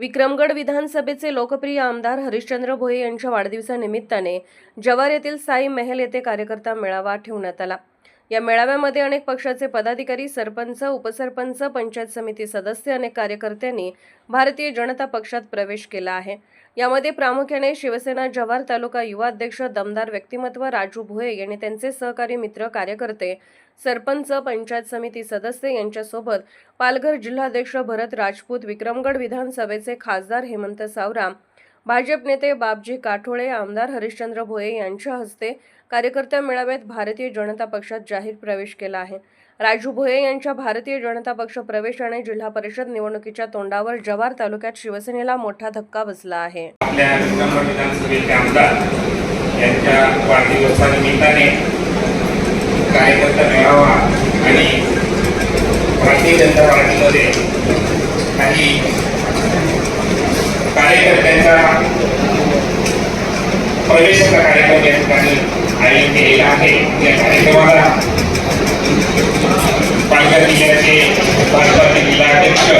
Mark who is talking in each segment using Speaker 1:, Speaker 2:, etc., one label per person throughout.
Speaker 1: विक्रमगड विधानसभेचे लोकप्रिय आमदार हरिश्चंद्र भोये यांच्या वाढदिवसानिमित्ताने जवार येथील साई महल येथे कार्यकर्ता मेळावा ठेवण्यात आला. या मेळाव्यामध्ये अनेक पक्षाचे पदाधिकारी सरपंच उपसरपंच पंचायत समिती सदस्य अनेक कार्यकर्त्यांनी भारतीय जनता पक्षात प्रवेश केला आहे. यामध्ये प्रामुख्याने शिवसेना जव्हार तालुका युवा अध्यक्ष दमदार व्यक्तिमत्व राजू भोये यांनी त्यांचे सहकारी मित्र कार्यकर्ते सरपंच पंचायत समिती सदस्य यांच्यासोबत पालघर जिल्हाध्यक्ष भरत राजपूत विक्रमगड विधानसभेचे खासदार हेमंत सावरा भाजप नेते बापजी काठोळे आमदार हरिश्चंद्र भोये यांच्या हस्ते कार्यकर्त्या मेळाव्यात भारतीय जनता पक्षात जाहीर प्रवेश केला आहे. राजू भोये यांच्या भारतीय जनता पक्ष प्रवेशाने जिल्हा परिषद निवडणुकीच्या तोंडावर जव्हार तालुक्यात शिवसेनेला मोठा धक्का बसला आहे.
Speaker 2: यांच्या वाढदिवसानिमित्ताने कार्यकर्ता मेळावा आणि भारतीय जनता पार्टीमध्ये काही कार्यकर्त्यांचा प्रवेशाचा कार्यक्रम या ठिकाणी आयोजित केलेला आहे. या कार्यक्रमाला पालघर जिल्ह्याचे भाजपाचे जिल्हाध्यक्ष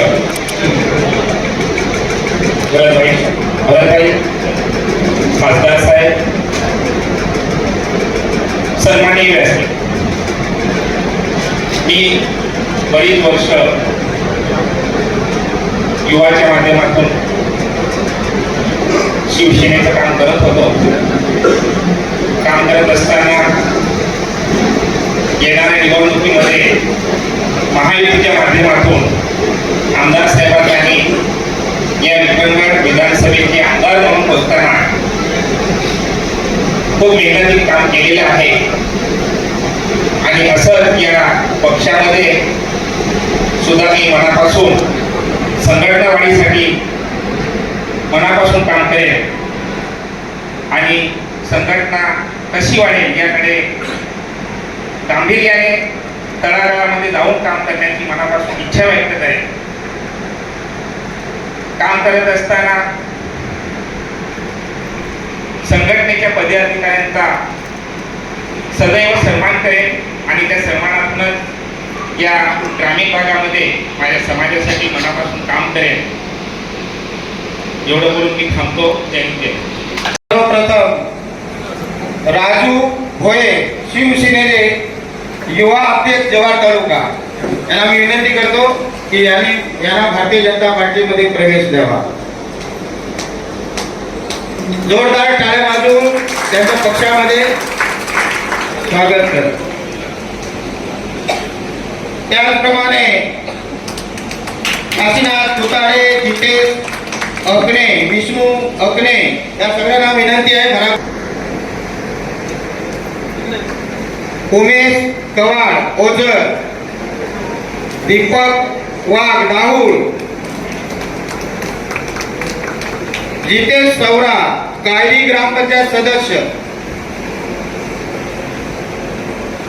Speaker 2: भरतभाई भरतभाई खासदार साहेब सन्माननीय व्यासपीठ मी बरीच वर्ष युवाच्या माध्यमातून शिवसेनेचं काम करत होतो. काम करत असताना येणाऱ्या निवडणुकीमध्ये महायुतीच्या माध्यमातून आमदार साहेबांनी या विक्रमगड विधानसभेचे आमदार म्हणून बोलताना खूप मेहनतीत काम केलेलं आहे. आणि असं या पक्षामध्ये सुद्धा मी मनापासून संघटनावाढीसाठी मनापासून काम करेल आणि संघटना कशी वाढेल याकडे गांभीर्याने तळागाळामध्ये जाऊन काम करण्याची मनापासून इच्छा व्यक्त करेल काम करत असताना संघटनेच्या पदाधिकाऱ्यांचा सदैव सन्मान करेन आणि त्या सन्मानातूनच या ग्रामीण भागामध्ये माझ्या समाजासाठी मनापासून काम करेन. एवढं बोलून मी थांबतो. जय
Speaker 3: सर्वप्रथम राजू भोये शिवसेनेचे युवा अध्यक्ष जव्हार तालुका. यांना मी विनंती करतो की यांनी यांना भारतीय जनता पार्टीमध्ये प्रवेश द्यावा. जोरदार टाळ्या वाजवून त्यांच्या पक्षामध्ये स्वागत कर. त्याचप्रमाणे काशीनाथ तुतारे जितेश अकने विष्णू अकने या सगळ्यांना विनंती आहे भरा उमेश कवाड ओझर. दीपक वाघ राहुल. जितेश सौरा कायली ग्रामपंचायत सदस्य.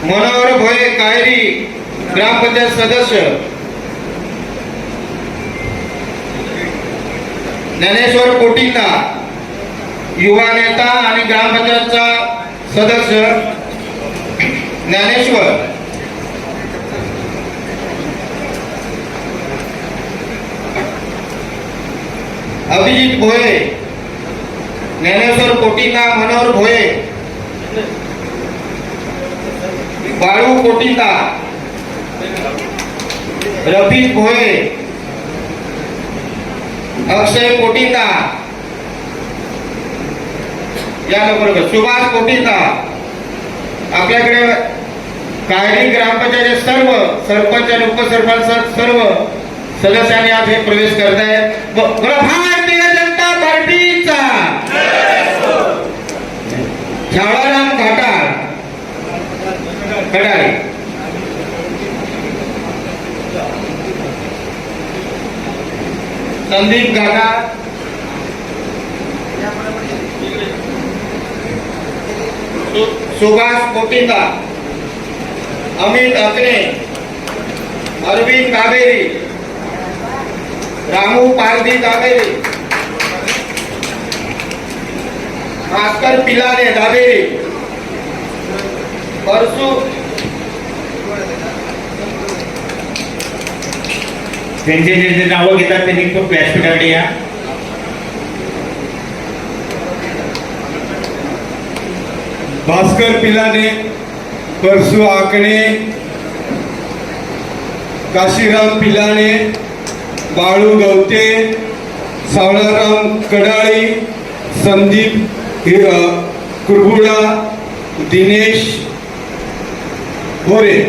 Speaker 3: मनोहर भोये कायली ग्रामपंचायत सदस्य. ज्ञानेश्वर कोटींना युवा नेता आणि ग्रामपंचायतचा सदस्य ज्ञानेश्वर. अभिजित भोये ज्ञानेश्वर कोटींना मनोहर भोये बाळू कोटींना रफिक भोये अक्षय कोटिंदा या बरोबर सुभाष कोटिंदा आपल्याकडे कायरी ग्रामपंचायत सर्व सरपंच आणि उपसरपंच सर्व सदस्यांनी आज हे प्रवेश करत आहेत भारतीय जनता पार्टीचा. शाळाराम घाटाळ. कडाळी. संदीप गाडा सुभाष कोटिंदा अमित अकने अरविंद कावेरी. रामू पारधी कावेरी. भास्कर पिलाने दावेरी. परसू
Speaker 4: त्यांचे जे जे नावं घेतात त्यांनी फक्त व्यासपीठाकडे या. भास्कर पिलाने परसु आकणे काशीराम पिलाने बाळू गवते सावळाराम कडाळी संदीप कुरगुडा दिनेश होरे.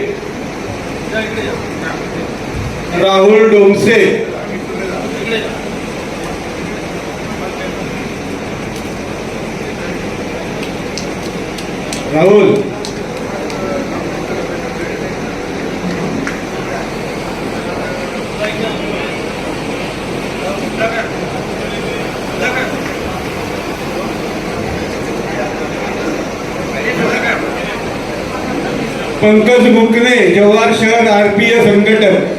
Speaker 4: राहुल डोमसे. राहुल. पंकज मुकणे जव्हार शहर आरपीए संघटक.